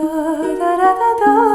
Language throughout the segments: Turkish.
da da da da da.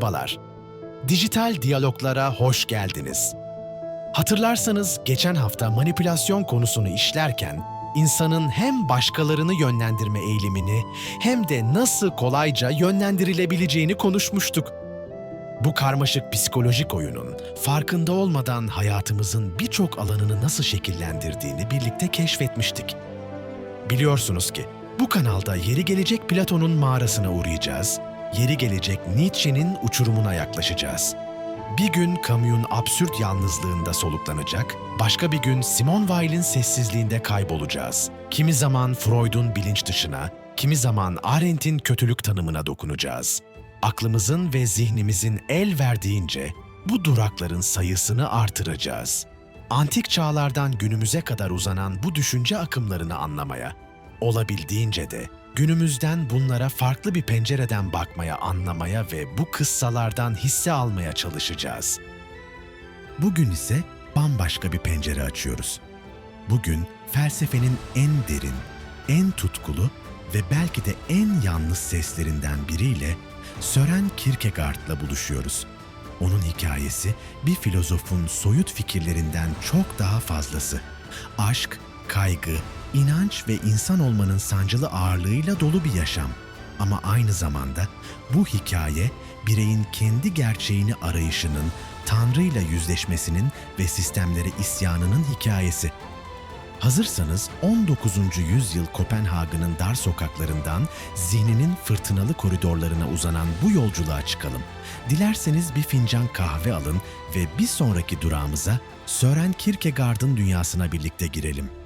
Merhabalar. Dijital diyaloglara hoş geldiniz. Hatırlarsanız geçen hafta manipülasyon konusunu işlerken insanın hem başkalarını yönlendirme eğilimini hem de nasıl kolayca yönlendirilebileceğini konuşmuştuk. Bu karmaşık psikolojik oyunun farkında olmadan hayatımızın birçok alanını nasıl şekillendirdiğini birlikte keşfetmiştik. Biliyorsunuz ki bu kanalda yeri gelecek Platon'un mağarasına uğrayacağız, yeri gelecek Nietzsche'nin uçurumuna yaklaşacağız. Bir gün Camus'un absürt yalnızlığında soluklanacak, başka bir gün Simone Weil'in sessizliğinde kaybolacağız. Kimi zaman Freud'un bilinç dışına, kimi zaman Arendt'in kötülük tanımına dokunacağız. Aklımızın ve zihnimizin el verdiğince bu durakların sayısını artıracağız. Antik çağlardan günümüze kadar uzanan bu düşünce akımlarını anlamaya, olabildiğince de günümüzden bunlara farklı bir pencereden bakmaya, anlamaya ve bu kıssalardan hisse almaya çalışacağız. Bugün ise bambaşka bir pencere açıyoruz. Bugün felsefenin en derin, en tutkulu ve belki de en yalnız seslerinden biriyle Sören Kierkegaard'la buluşuyoruz. Onun hikayesi bir filozofun soyut fikirlerinden çok daha fazlası. Aşk, kaygı, inanç ve insan olmanın sancılı ağırlığıyla dolu bir yaşam. Ama aynı zamanda bu hikaye bireyin kendi gerçeğini arayışının, Tanrı ile yüzleşmesinin ve sistemlere isyanının hikayesi. Hazırsanız 19. yüzyıl Kopenhag'ın dar sokaklarından zihninin fırtınalı koridorlarına uzanan bu yolculuğa çıkalım. Dilerseniz bir fincan kahve alın ve bir sonraki durağımıza Sören Kierkegaard'ın dünyasına birlikte girelim.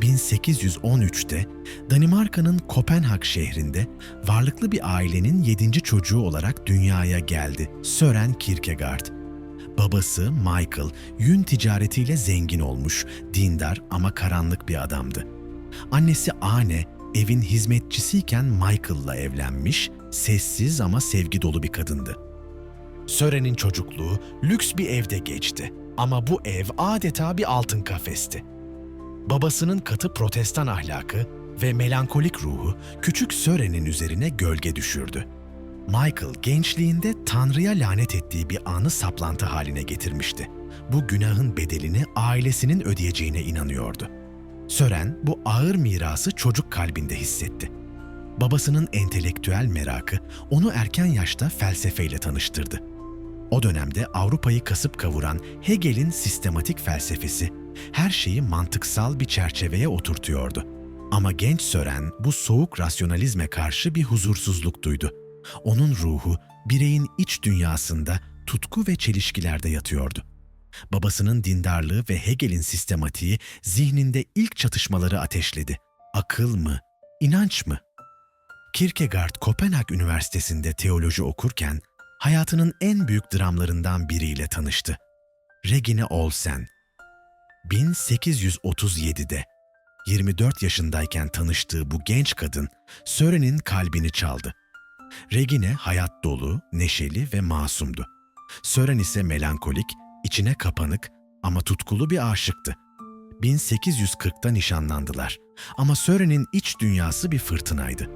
1813'te Danimarka'nın Kopenhag şehrinde varlıklı bir ailenin yedinci çocuğu olarak dünyaya geldi Sören Kierkegaard. Babası Michael, yün ticaretiyle zengin olmuş, dindar ama karanlık bir adamdı. Annesi Ane, evin hizmetçisiyken Michael'la evlenmiş, sessiz ama sevgi dolu bir kadındı. Sören'in çocukluğu lüks bir evde geçti ama bu ev adeta bir altın kafesti. Babasının katı protestan ahlakı ve melankolik ruhu küçük Sören'in üzerine gölge düşürdü. Michael gençliğinde Tanrı'ya lanet ettiği bir anı saplantı haline getirmişti. Bu günahın bedelini ailesinin ödeyeceğine inanıyordu. Sören bu ağır mirası çocuk kalbinde hissetti. Babasının entelektüel merakı onu erken yaşta felsefeyle tanıştırdı. O dönemde Avrupa'yı kasıp kavuran Hegel'in sistematik felsefesi her şeyi mantıksal bir çerçeveye oturtuyordu. Ama genç Sören bu soğuk rasyonalizme karşı bir huzursuzluk duydu. Onun ruhu bireyin iç dünyasında tutku ve çelişkilerde yatıyordu. Babasının dindarlığı ve Hegel'in sistematiği zihninde ilk çatışmaları ateşledi. Akıl mı, inanç mı? Kierkegaard Kopenhag Üniversitesi'nde teoloji okurken hayatının en büyük dramlarından biriyle tanıştı. Regine Olsen. 1837'de 24 yaşındayken tanıştığı bu genç kadın Sören'in kalbini çaldı. Regine hayat dolu, neşeli ve masumdu. Sören ise melankolik, içine kapanık ama tutkulu bir aşıktı. 1840'ta nişanlandılar ama Sören'in iç dünyası bir fırtınaydı.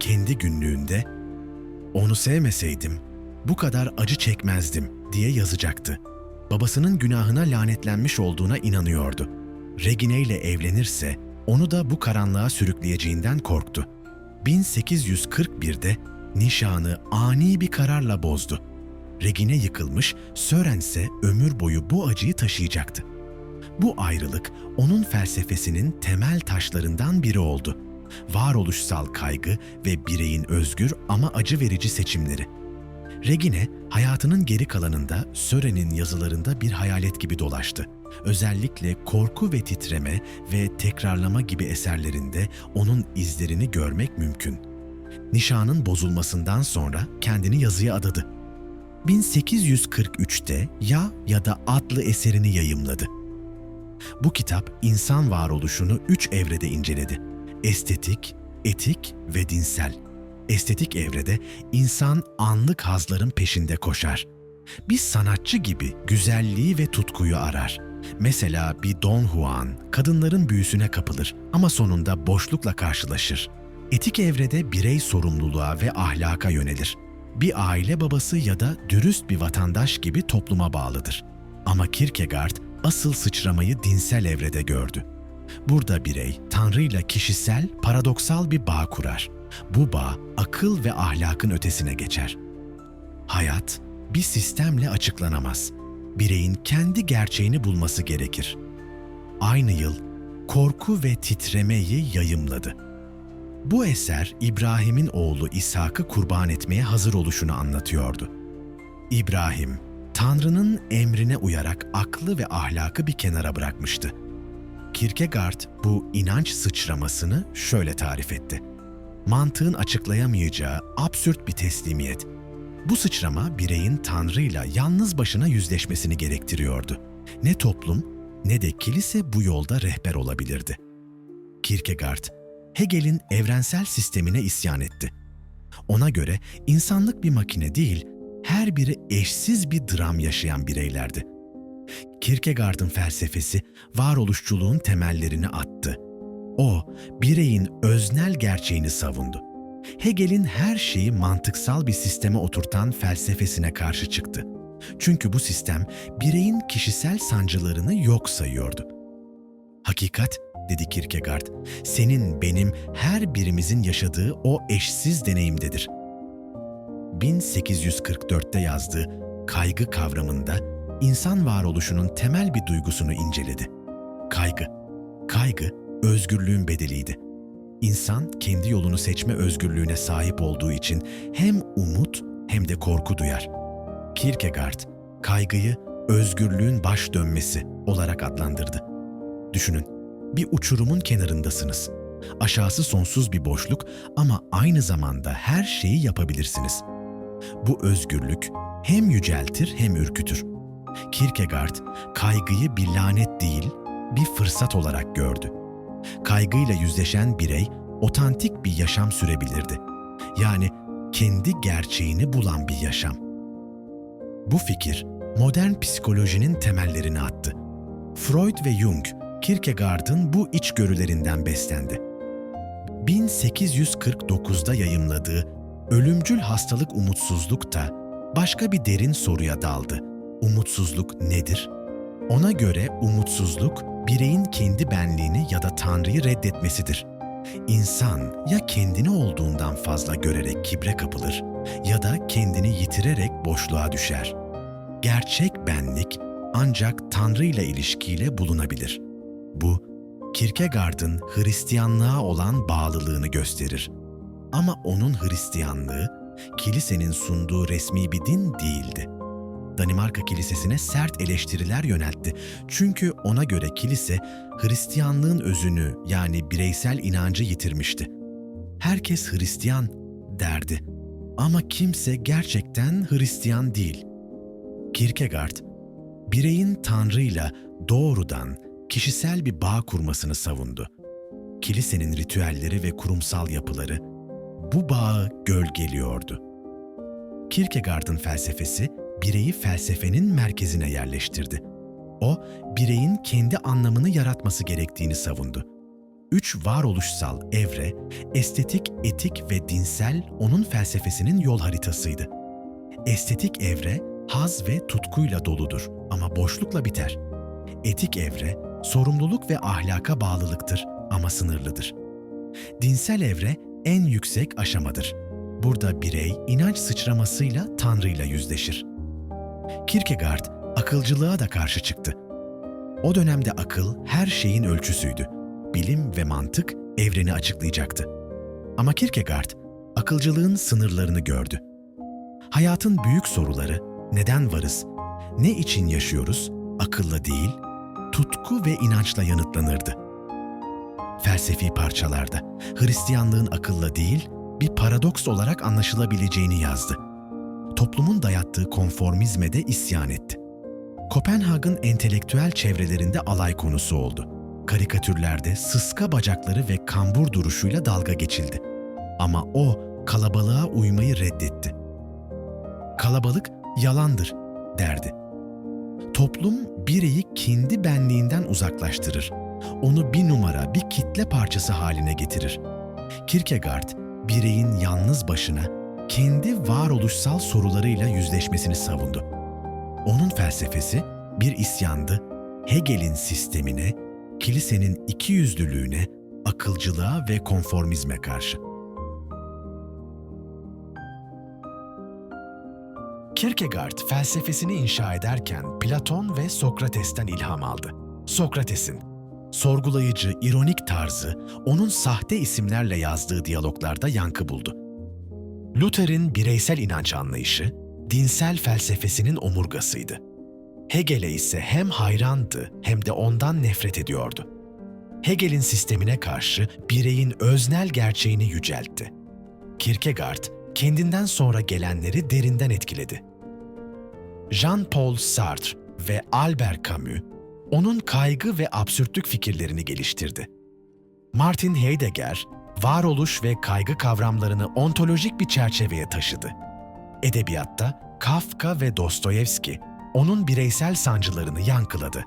Kendi günlüğünde onu sevmeseydim bu kadar acı çekmezdim diye yazacaktı. Babasının günahına lanetlenmiş olduğuna inanıyordu. Regine ile evlenirse onu da bu karanlığa sürükleyeceğinden korktu. 1841'de nişanı ani bir kararla bozdu. Regine yıkılmış, Sören ise ömür boyu bu acıyı taşıyacaktı. Bu ayrılık onun felsefesinin temel taşlarından biri oldu. varoluşsal kaygı ve bireyin özgür ama acı verici seçimleri. Regine, hayatının geri kalanında Sören'in yazılarında bir hayalet gibi dolaştı. Özellikle korku ve titreme ve tekrarlama gibi eserlerinde onun izlerini görmek mümkün. Nişanın bozulmasından sonra kendini yazıya adadı. 1843'te Ya ya da adlı eserini yayımladı. Bu kitap insan varoluşunu üç evrede inceledi. Estetik, etik ve dinsel. Estetik evrede insan anlık hazların peşinde koşar. Bir sanatçı gibi güzelliği ve tutkuyu arar. Mesela bir Don Juan kadınların büyüsüne kapılır ama sonunda boşlukla karşılaşır. Etik evrede birey sorumluluğa ve ahlaka yönelir. Bir aile babası ya da dürüst bir vatandaş gibi topluma bağlıdır. Ama Kierkegaard asıl sıçramayı dinsel evrede gördü. Burada birey Tanrı'yla kişisel, paradoksal bir bağ kurar. Bu bağ akıl ve ahlakın ötesine geçer. Hayat bir sistemle açıklanamaz. Bireyin kendi gerçeğini bulması gerekir. Aynı yıl Korku ve Titremeyi yayımladı. Bu eser İbrahim'in oğlu İshak'ı kurban etmeye hazır oluşunu anlatıyordu. İbrahim, Tanrı'nın emrine uyarak aklı ve ahlakı bir kenara bırakmıştı. Kierkegaard bu inanç sıçramasını şöyle tarif etti. Mantığın açıklayamayacağı absürt bir teslimiyet. Bu sıçrama bireyin Tanrı'yla yalnız başına yüzleşmesini gerektiriyordu. Ne toplum ne de kilise bu yolda rehber olabilirdi. Kierkegaard, Hegel'in evrensel sistemine isyan etti. Ona göre insanlık bir makine değil, her biri eşsiz bir dram yaşayan bireylerdi. Kierkegaard'ın felsefesi varoluşçuluğun temellerini attı. O, bireyin öznel gerçeğini savundu. Hegel'in her şeyi mantıksal bir sisteme oturtan felsefesine karşı çıktı. Çünkü bu sistem bireyin kişisel sancılarını yok sayıyordu. Hakikat, dedi Kierkegaard, senin benim her birimizin yaşadığı o eşsiz deneyimdedir. 1844'te yazdığı kaygı kavramında insan varoluşunun temel bir duygusunu inceledi. Kaygı. Kaygı özgürlüğün bedeliydi. İnsan kendi yolunu seçme özgürlüğüne sahip olduğu için hem umut hem de korku duyar. Kierkegaard kaygıyı özgürlüğün baş dönmesi olarak adlandırdı. Düşünün, bir uçurumun kenarındasınız. Aşağısı sonsuz bir boşluk ama aynı zamanda her şeyi yapabilirsiniz. Bu özgürlük hem yüceltir hem ürkütür. Kierkegaard kaygıyı bir lanet değil, bir fırsat olarak gördü. Kaygıyla yüzleşen birey otantik bir yaşam sürebilirdi. Yani kendi gerçeğini bulan bir yaşam. Bu fikir modern psikolojinin temellerini attı. Freud ve Jung, Kierkegaard'ın bu içgörülerinden beslendi. 1849'da yayımladığı Ölümcül Hastalık Umutsuzluk da başka bir derin soruya daldı. Umutsuzluk nedir? Ona göre umutsuzluk bireyin kendi benliğini ya da Tanrı'yı reddetmesidir. İnsan ya kendini olduğundan fazla görerek kibre kapılır ya da kendini yitirerek boşluğa düşer. Gerçek benlik ancak Tanrı ile ilişkiyle bulunabilir. Bu, Kierkegaard'ın Hristiyanlığa olan bağlılığını gösterir. Ama onun Hristiyanlığı, kilisenin sunduğu resmi bir din değildi. Danimarka Kilisesi'ne sert eleştiriler yöneltti. Çünkü ona göre kilise Hristiyanlığın özünü yani bireysel inancı yitirmişti. Herkes Hristiyan derdi. Ama kimse gerçekten Hristiyan değil. Kierkegaard, bireyin Tanrı'yla doğrudan kişisel bir bağ kurmasını savundu. Kilisenin ritüelleri ve kurumsal yapıları bu bağı gölgeliyordu. Kierkegaard'ın felsefesi bireyi felsefenin merkezine yerleştirdi. O, bireyin kendi anlamını yaratması gerektiğini savundu. Üç varoluşsal evre, estetik, etik ve dinsel onun felsefesinin yol haritasıydı. Estetik evre, haz ve tutkuyla doludur ama boşlukla biter. Etik evre, sorumluluk ve ahlaka bağlılıktır ama sınırlıdır. Dinsel evre en yüksek aşamadır. Burada birey inanç sıçramasıyla Tanrı'yla yüzleşir. Kierkegaard akılcılığa da karşı çıktı. O dönemde akıl her şeyin ölçüsüydü. Bilim ve mantık evreni açıklayacaktı. Ama Kierkegaard akılcılığın sınırlarını gördü. Hayatın büyük soruları, neden varız, ne için yaşıyoruz, akılla değil, tutku ve inançla yanıtlanırdı. Felsefi parçalarda Hristiyanlığın akılla değil, bir paradoks olarak anlaşılabileceğini yazdı. Toplumun dayattığı konformizme de isyan etti. Kopenhag'ın entelektüel çevrelerinde alay konusu oldu. Karikatürlerde sıska bacakları ve kambur duruşuyla dalga geçildi. Ama o kalabalığa uymayı reddetti. Kalabalık yalandır derdi. Toplum bireyi kendi benliğinden uzaklaştırır. Onu bir numara, bir kitle parçası haline getirir. Kierkegaard, bireyin yalnız başına kendi varoluşsal sorularıyla yüzleşmesini savundu. Onun felsefesi bir isyandı. Hegel'in sistemine, kilisenin ikiyüzlülüğüne, akılcılığa ve konformizme karşı. Kierkegaard felsefesini inşa ederken Platon ve Sokrates'ten ilham aldı. Sokrates'in sorgulayıcı, ironik tarzı onun sahte isimlerle yazdığı diyaloglarda yankı buldu. Luther'in bireysel inanç anlayışı, dinsel felsefesinin omurgasıydı. Hegel'e ise hem hayrandı hem de ondan nefret ediyordu. Hegel'in sistemine karşı bireyin öznel gerçeğini yüceltti. Kierkegaard, kendinden sonra gelenleri derinden etkiledi. Jean-Paul Sartre ve Albert Camus, onun kaygı ve absürtlük fikirlerini geliştirdi. Martin Heidegger, varoluş ve kaygı kavramlarını ontolojik bir çerçeveye taşıdı. Edebiyatta Kafka ve Dostoyevski onun bireysel sancılarını yankıladı.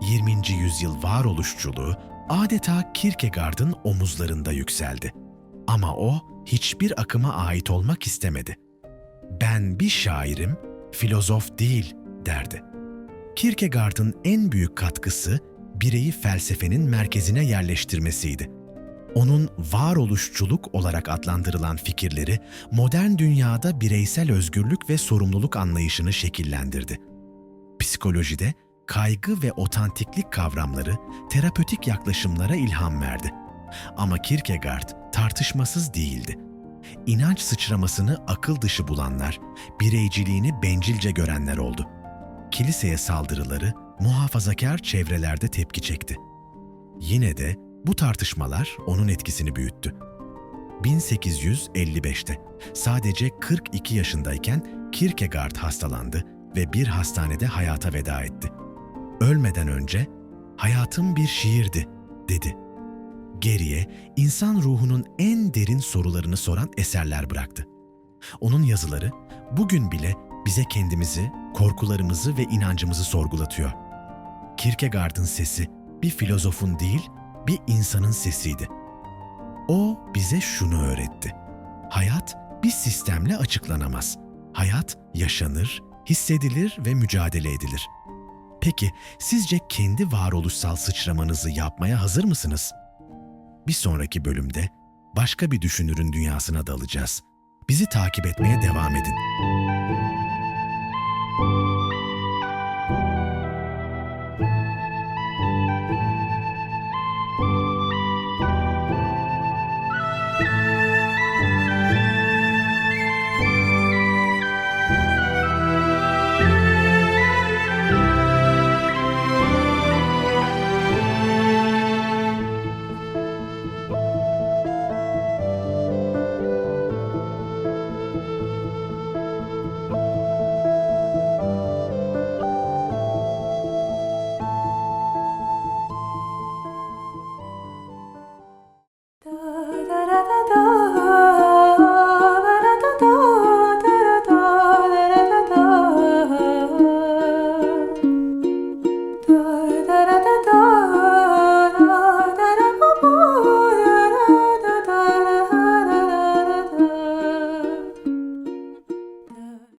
20. yüzyıl varoluşçuluğu adeta Kierkegaard'ın omuzlarında yükseldi. Ama o hiçbir akıma ait olmak istemedi. Ben bir şairim, filozof değil derdi. Kierkegaard'ın en büyük katkısı bireyi felsefenin merkezine yerleştirmesiydi. Onun varoluşçuluk olarak adlandırılan fikirleri modern dünyada bireysel özgürlük ve sorumluluk anlayışını şekillendirdi. Psikolojide kaygı ve otantiklik kavramları terapötik yaklaşımlara ilham verdi. Ama Kierkegaard tartışmasız değildi. İnanç sıçramasını akıl dışı bulanlar, bireyciliğini bencilce görenler oldu. Kiliseye saldırıları muhafazakar çevrelerde tepki çekti. Yine de bu tartışmalar onun etkisini büyüttü. 1855'te sadece 42 yaşındayken Kierkegaard hastalandı ve bir hastanede hayata veda etti. Ölmeden önce "Hayatım bir şiirdi." dedi. Geriye insan ruhunun en derin sorularını soran eserler bıraktı. Onun yazıları bugün bile bize kendimizi, korkularımızı ve inancımızı sorgulatıyor. Kierkegaard'ın sesi bir filozofun değil, bir insanın sesiydi. O bize şunu öğretti. Hayat bir sistemle açıklanamaz. Hayat yaşanır, hissedilir ve mücadele edilir. Peki sizce kendi varoluşsal sıçramanızı yapmaya hazır mısınız? Bir sonraki bölümde başka bir düşünürün dünyasına dalacağız. Bizi takip etmeye devam edin.